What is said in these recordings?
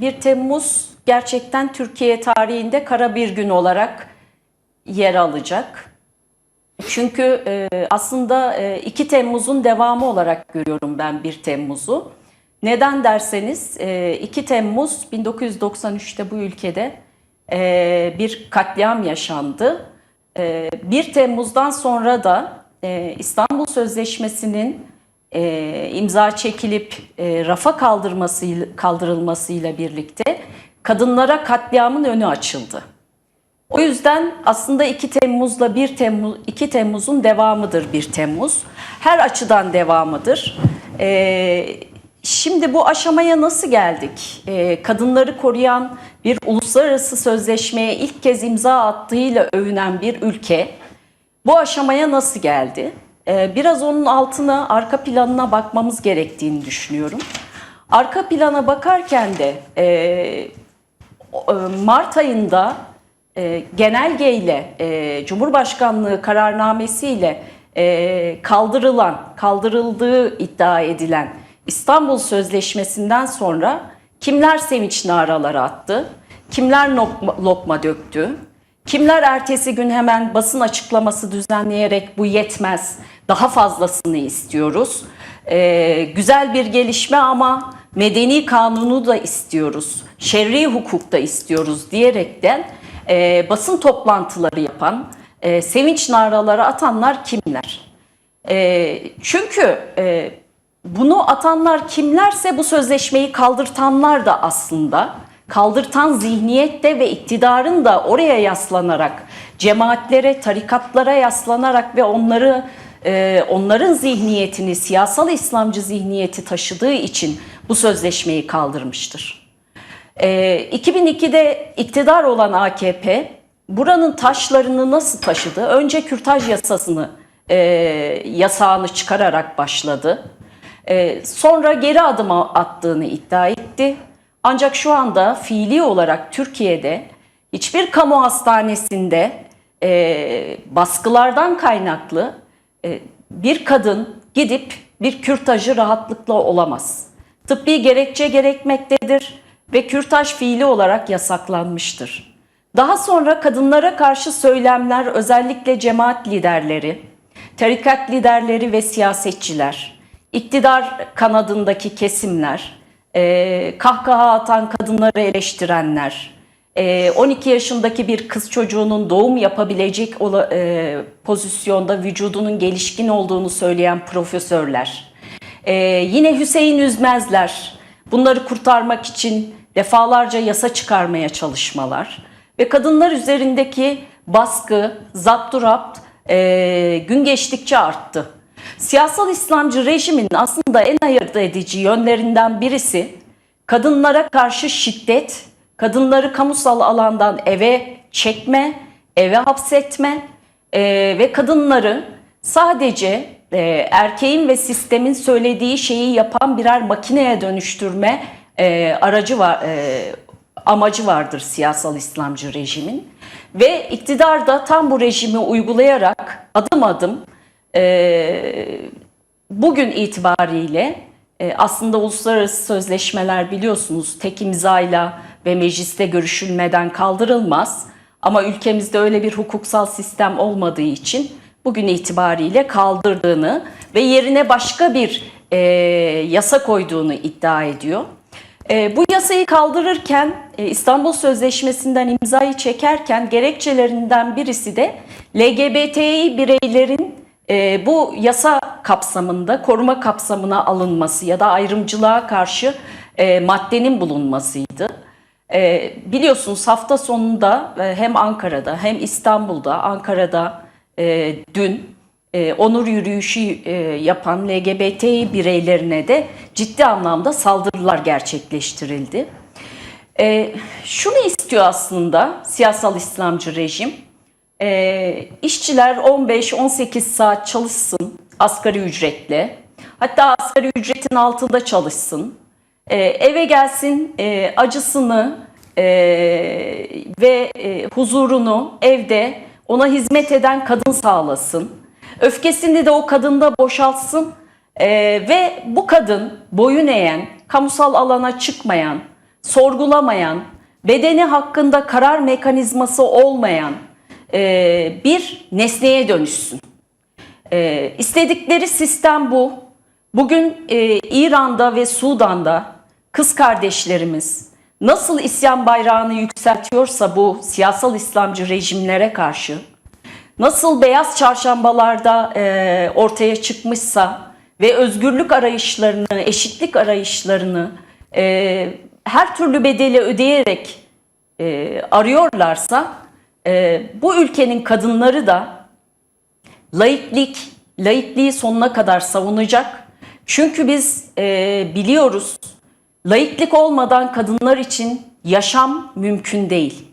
1 Temmuz gerçekten Türkiye tarihinde kara bir gün olarak yer alacak. Çünkü e, aslında e, 2 Temmuz'un devamı olarak görüyorum ben 1 Temmuz'u. Neden derseniz e, 2 Temmuz 1993'te bu ülkede e, bir katliam yaşandı. E, 1 Temmuz'dan sonra da e, İstanbul Sözleşmesi'nin e, imza çekilip e, rafa kaldırması kaldırılmasıyla birlikte kadınlara katliamın önü açıldı. O yüzden aslında 2 Temmuz'la 1 Temmuz 2 Temmuz'un devamıdır 1 Temmuz. Her açıdan devamıdır. Ee, şimdi bu aşamaya nasıl geldik? Ee, kadınları koruyan bir uluslararası sözleşmeye ilk kez imza attığıyla övünen bir ülke bu aşamaya nasıl geldi? Ee, biraz onun altına, arka planına bakmamız gerektiğini düşünüyorum. Arka plana bakarken de e, Mart ayında e, genelgeyle, e, Cumhurbaşkanlığı kararnamesiyle e, kaldırılan, kaldırıldığı iddia edilen İstanbul Sözleşmesi'nden sonra kimler sevinç naraları attı, kimler lokma, lokma döktü, kimler ertesi gün hemen basın açıklaması düzenleyerek bu yetmez, daha fazlasını istiyoruz. E, güzel bir gelişme ama medeni kanunu da istiyoruz, şerri hukuk da istiyoruz diyerekten e, basın toplantıları yapan, e, sevinç naraları atanlar kimler? E, çünkü e, bunu atanlar kimlerse bu sözleşmeyi kaldırtanlar da aslında kaldırtan zihniyette ve iktidarın da oraya yaslanarak cemaatlere, tarikatlara yaslanarak ve onları e, onların zihniyetini siyasal İslamcı zihniyeti taşıdığı için bu sözleşmeyi kaldırmıştır. E, 2002'de iktidar olan AKP buranın taşlarını nasıl taşıdı? Önce kürtaj yasasını e, yasağını çıkararak başladı. E, sonra geri adım attığını iddia etti. Ancak şu anda fiili olarak Türkiye'de hiçbir kamu hastanesinde e, baskılardan kaynaklı bir kadın gidip bir kürtajı rahatlıkla olamaz. Tıbbi gerekçe gerekmektedir ve kürtaj fiili olarak yasaklanmıştır. Daha sonra kadınlara karşı söylemler özellikle cemaat liderleri, tarikat liderleri ve siyasetçiler, iktidar kanadındaki kesimler, e, kahkaha atan kadınları eleştirenler, e, 12 yaşındaki bir kız çocuğunun doğum yapabilecek e, pozisyonda vücudunun gelişkin olduğunu söyleyen profesörler, e, yine Hüseyin Üzmezler, bunları kurtarmak için defalarca yasa çıkarmaya çalışmalar ve kadınlar üzerindeki baskı, zapturapt e, gün geçtikçe arttı. Siyasal İslamcı rejimin aslında en ayırt edici yönlerinden birisi kadınlara karşı şiddet, kadınları kamusal alandan eve çekme, eve hapsetme e, ve kadınları sadece e, erkeğin ve sistemin söylediği şeyi yapan birer makineye dönüştürme e, aracı var, e, amacı vardır siyasal İslamcı rejimin. Ve iktidar da tam bu rejimi uygulayarak adım adım e, bugün itibariyle e, aslında uluslararası sözleşmeler biliyorsunuz tek imzayla ve mecliste görüşülmeden kaldırılmaz. Ama ülkemizde öyle bir hukuksal sistem olmadığı için bugün itibariyle kaldırdığını ve yerine başka bir e, yasa koyduğunu iddia ediyor. E, bu yasayı kaldırırken e, İstanbul Sözleşmesi'nden imzayı çekerken gerekçelerinden birisi de LGBTİ bireylerin e, bu yasa kapsamında koruma kapsamına alınması ya da ayrımcılığa karşı e, maddenin bulunmasıydı. E, biliyorsunuz hafta sonunda e, hem Ankara'da hem İstanbul'da, Ankara'da e, dün e, onur yürüyüşü e, yapan LGBT bireylerine de ciddi anlamda saldırılar gerçekleştirildi. E, şunu istiyor aslında siyasal İslamcı rejim, e, işçiler 15-18 saat çalışsın asgari ücretle, hatta asgari ücretin altında çalışsın, e, eve gelsin e, acısını e, ve e, huzurunu evde ona hizmet eden kadın sağlasın. Öfkesini de o kadında boşaltsın e, ve bu kadın boyun eğen, kamusal alana çıkmayan, sorgulamayan, bedeni hakkında karar mekanizması olmayan e, bir nesneye dönüşsün. E, istedikleri sistem bu. Bugün e, İran'da ve Sudan'da kız kardeşlerimiz nasıl isyan bayrağını yükseltiyorsa bu siyasal İslamcı rejimlere karşı, nasıl beyaz çarşambalarda e, ortaya çıkmışsa ve özgürlük arayışlarını, eşitlik arayışlarını e, her türlü bedeli ödeyerek e, arıyorlarsa e, bu ülkenin kadınları da laiklik, laikliği sonuna kadar savunacak. Çünkü biz e, biliyoruz laiklik olmadan kadınlar için yaşam mümkün değil.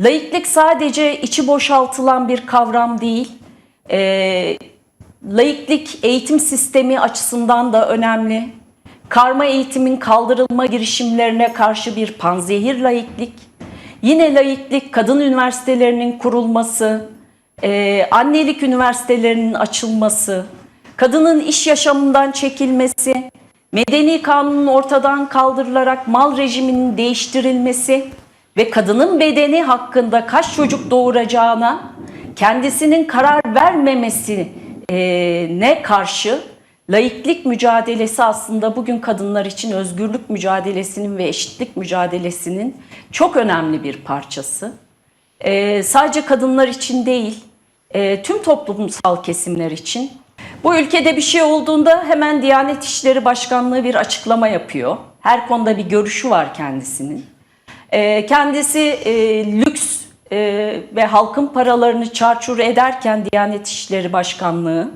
Laiklik sadece içi boşaltılan bir kavram değil. E, laiklik eğitim sistemi açısından da önemli. Karma eğitimin kaldırılma girişimlerine karşı bir panzehir laiklik. Yine laiklik kadın üniversitelerinin kurulması, e, annelik üniversitelerinin açılması, kadının iş yaşamından çekilmesi, medeni kanunun ortadan kaldırılarak mal rejiminin değiştirilmesi ve kadının bedeni hakkında kaç çocuk doğuracağına kendisinin karar vermemesi e, karşı laiklik mücadelesi aslında bugün kadınlar için özgürlük mücadelesinin ve eşitlik mücadelesinin çok önemli bir parçası. E, sadece kadınlar için değil, e, tüm toplumsal kesimler için. Bu ülkede bir şey olduğunda hemen Diyanet İşleri Başkanlığı bir açıklama yapıyor. Her konuda bir görüşü var kendisinin. E, kendisi e, lüks e, ve halkın paralarını çarçur ederken Diyanet İşleri Başkanlığı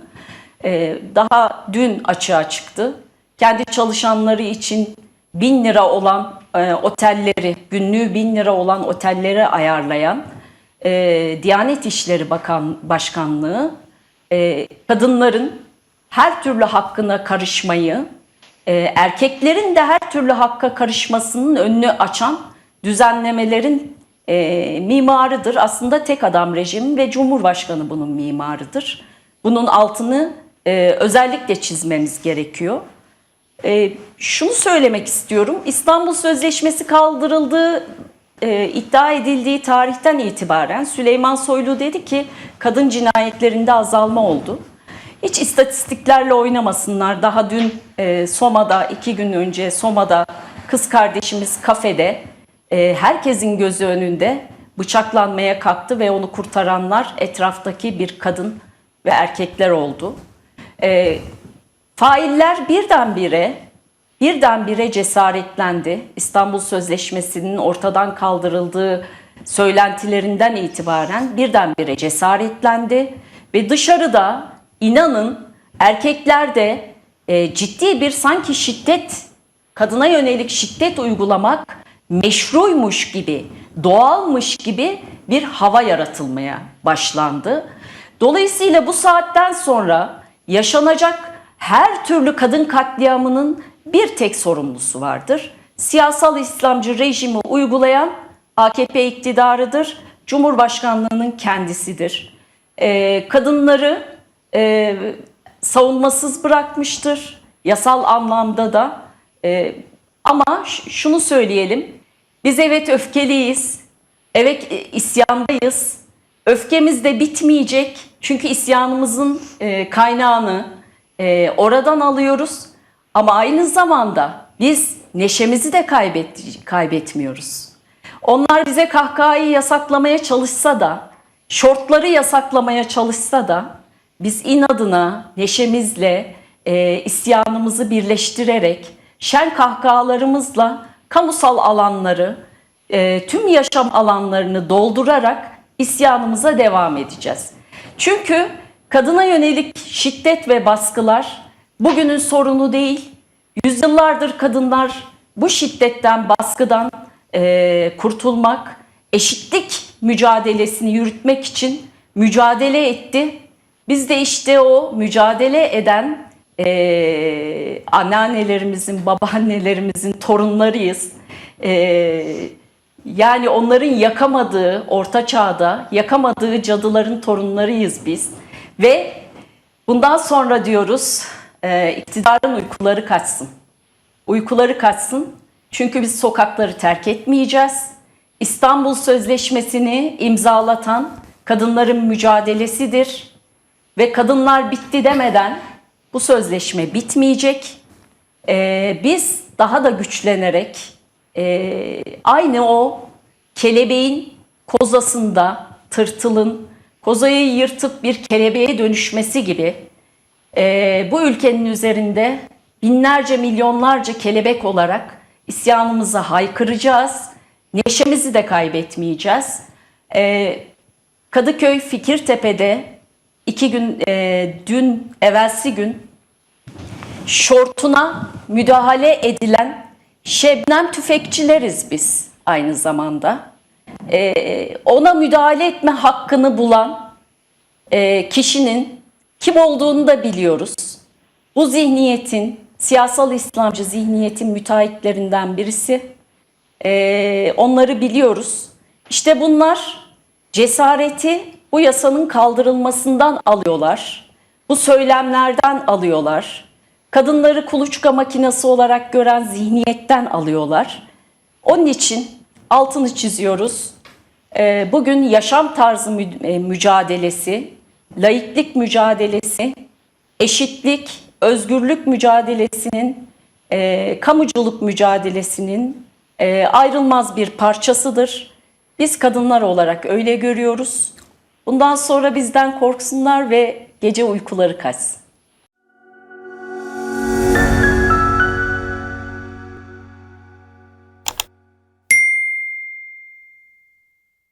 e, daha dün açığa çıktı. Kendi çalışanları için bin lira olan otelleri, günlüğü bin lira olan otelleri ayarlayan e, Diyanet İşleri Bakan Başkanlığı e, kadınların her türlü hakkına karışmayı, e, erkeklerin de her türlü hakka karışmasının önünü açan düzenlemelerin e, mimarıdır. Aslında tek adam rejimi ve Cumhurbaşkanı bunun mimarıdır. Bunun altını e, özellikle çizmemiz gerekiyor. E, şunu söylemek istiyorum. İstanbul Sözleşmesi kaldırıldığı e, iddia edildiği tarihten itibaren Süleyman Soylu dedi ki kadın cinayetlerinde azalma oldu. Hiç istatistiklerle oynamasınlar. Daha dün e, Soma'da, iki gün önce Soma'da kız kardeşimiz kafede e, herkesin gözü önünde bıçaklanmaya kalktı ve onu kurtaranlar etraftaki bir kadın ve erkekler oldu. E, failler birdenbire birdenbire cesaretlendi. İstanbul Sözleşmesi'nin ortadan kaldırıldığı söylentilerinden itibaren birdenbire cesaretlendi ve dışarıda inanın erkekler de e, ciddi bir sanki şiddet kadına yönelik şiddet uygulamak meşruymuş gibi, doğalmış gibi bir hava yaratılmaya başlandı. Dolayısıyla bu saatten sonra yaşanacak her türlü kadın katliamının bir tek sorumlusu vardır. Siyasal İslamcı rejimi uygulayan AKP iktidarıdır. Cumhurbaşkanlığının kendisidir. Ee, kadınları e, savunmasız bırakmıştır. Yasal anlamda da. E, ama şunu söyleyelim. Biz evet öfkeliyiz. Evet e, isyandayız. Öfkemiz de bitmeyecek. Çünkü isyanımızın e, kaynağını e, oradan alıyoruz. Ama aynı zamanda biz neşemizi de kaybet, kaybetmiyoruz. Onlar bize kahkahayı yasaklamaya çalışsa da, şortları yasaklamaya çalışsa da biz inadına, neşemizle, e, isyanımızı birleştirerek, şen kahkahalarımızla kamusal alanları, e, tüm yaşam alanlarını doldurarak isyanımıza devam edeceğiz. Çünkü kadına yönelik şiddet ve baskılar bugünün sorunu değil. Yüzyıllardır kadınlar bu şiddetten, baskıdan e, kurtulmak, eşitlik mücadelesini yürütmek için mücadele etti. Biz de işte o mücadele eden e, anneannelerimizin, babaannelerimizin torunlarıyız. E, yani onların yakamadığı, orta çağda yakamadığı cadıların torunlarıyız biz. Ve bundan sonra diyoruz e, iktidarın uykuları kaçsın. Uykuları kaçsın Çünkü biz sokakları terk etmeyeceğiz. İstanbul Sözleşmesi'ni imzalatan kadınların mücadelesidir. Ve kadınlar bitti demeden bu sözleşme bitmeyecek. Ee, biz daha da güçlenerek e, aynı o kelebeğin kozasında tırtılın kozayı yırtıp bir kelebeğe dönüşmesi gibi e, bu ülkenin üzerinde binlerce milyonlarca kelebek olarak isyanımızı haykıracağız. Neşemizi de kaybetmeyeceğiz. E, Kadıköy Fikirtepe'de iki gün e, dün evvelsi gün şortuna müdahale edilen Şebnem tüfekçileriz biz aynı zamanda. Ee, ona müdahale etme hakkını bulan e, kişinin kim olduğunu da biliyoruz. Bu zihniyetin, siyasal İslamcı zihniyetin müteahhitlerinden birisi. Ee, onları biliyoruz. İşte bunlar cesareti bu yasanın kaldırılmasından alıyorlar. Bu söylemlerden alıyorlar. Kadınları kuluçka makinesi olarak gören zihniyetten alıyorlar. Onun için altını çiziyoruz. Ee, Bugün yaşam tarzı e, mücadelesi, laiklik mücadelesi, eşitlik, özgürlük mücadelesinin, e, kamuculuk mücadelesinin e, ayrılmaz bir parçasıdır. Biz kadınlar olarak öyle görüyoruz. Bundan sonra bizden korksunlar ve gece uykuları kaçsın.